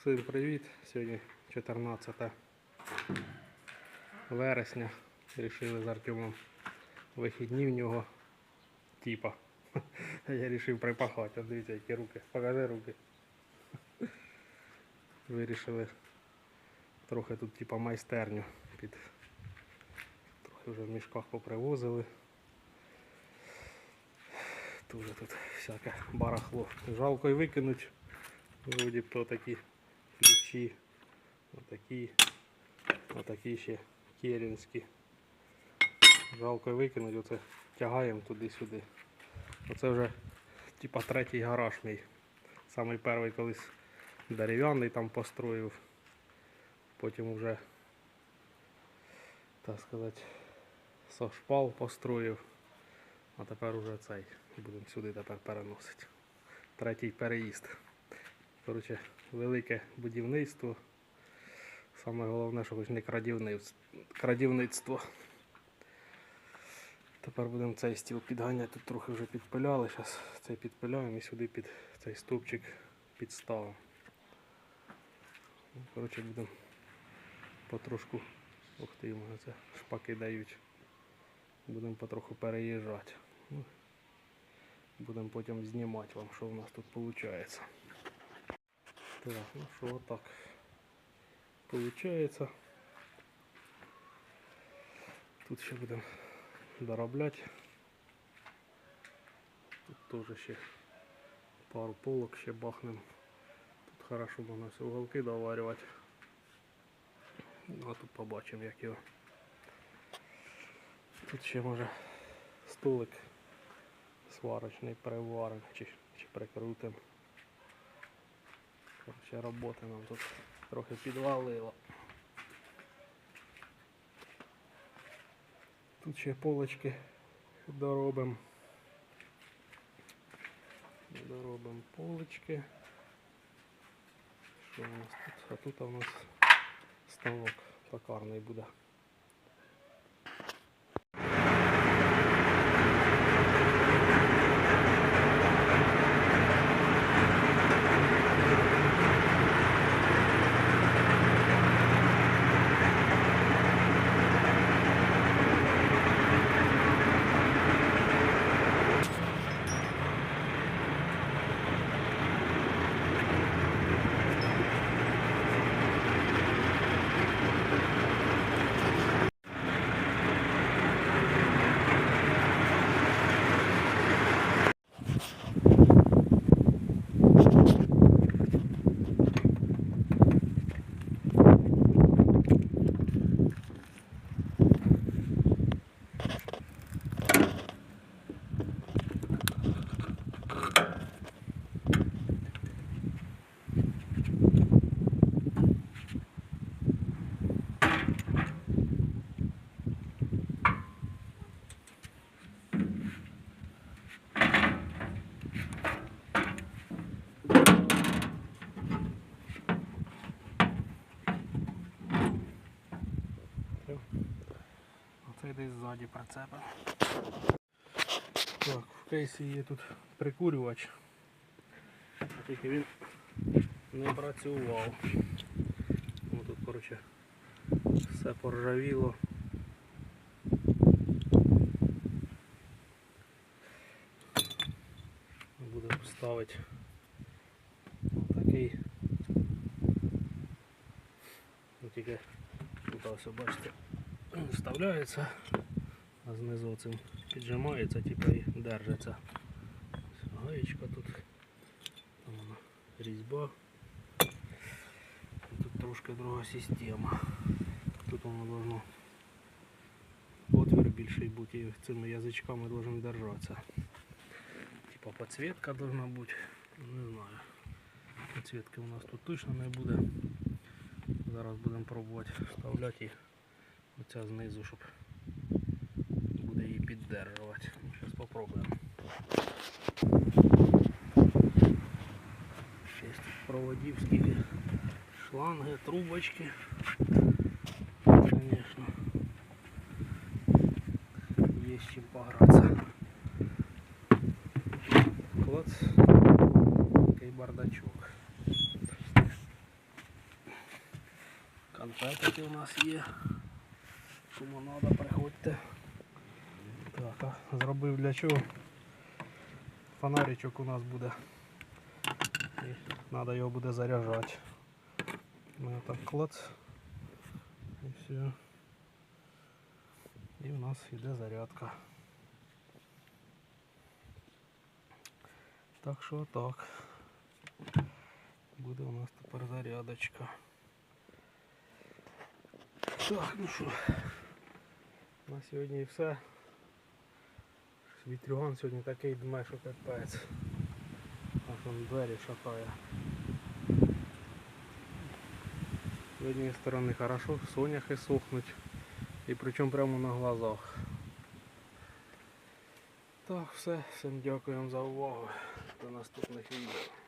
Всім привіт! Сьогодні 14 вересня. Рішили з Артемом вихідні в нього. Типа. Я вирішив припахати. От дивіться, які руки. Покажи руки. Вирішили трохи тут типа майстерню під. Трохи вже в мішках попривозили. Дуже тут всяке барахло. Жалко й викинуть. Вроді б то такі ключі, отакі, отакі ще керенські. Жалко викинуть, оце тягаємо туди-сюди. Оце вже типа третій гараж мій. Самий перший колись дерев'яний там построїв. Потім вже, так сказати, сошпал построїв. А тепер уже цей. Будемо сюди тепер переносити. Третій переїзд. Коротше, велике будівництво. Саме головне, що хоч не крадівництво. Тепер будемо цей стіл підганяти. Тут трохи вже підпиляли. Зараз цей підпиляємо і сюди під цей стовпчик підставимо. Ну, Коротше, будемо потрошку. Ух ти, мене це шпаки дають. Будемо потроху переїжджати. Ну, Будемо потім знімати вам, що в нас тут виходить. Так, ну що отак получается. Тут ще будемо доробляти. Тут теж ще пару полок ще бахнем. Тут хорошо можна все уголки доварювати. Ну а тут побачимо як його. Тут ще може столик сварочний переваримо чи, чи прикрутимо. Короче, роботи нам тут трохи підвалило. Тут ще полочки доробимо. Доробимо полочки. Що у нас тут? А тут у нас станок токарний буде. Все. Оце десь ззаді прицепа. Так, в кейсі є тут прикурювач. Тільки він не працював. Ну, тут, коротше, все поржавіло. Будемо ставити такий. Ну, тільки тут ось бачите, вставляється, а знизу цим піджимається, типу і держиться. Ось Гаєчка тут, там вона різьба. Тут трошки друга система. Тут воно должно отвір більший бути і цими язичками должен держатися. Типа підсвітка должна бути. Не знаю. Підсвітки у нас тут точно не буде. Зараз будемо пробувати вставляти і оця знизу, щоб буде її піддержувати. Зараз спробуємо. Ще є тут проводів скільки шланги, трубочки. Звісно. Є з чим погратися. Клац. Такий бардачок. конфетики у нас є. Кому треба, приходьте. Так, а зробив для чого? Фонаричок у нас буде. І треба його буде заряджати. Ми так клац. І все. І в нас йде зарядка. Так що так. Буде у нас тепер зарядочка. Так, ну що, на сьогодні і все. Вітрюган сьогодні такий дме, що капець. Аж он двері шатає. З однієї сторони хорошо, соняхи сохнуть. І причому прямо на глазах. Так, все, всім дякуємо за увагу. До наступних відео.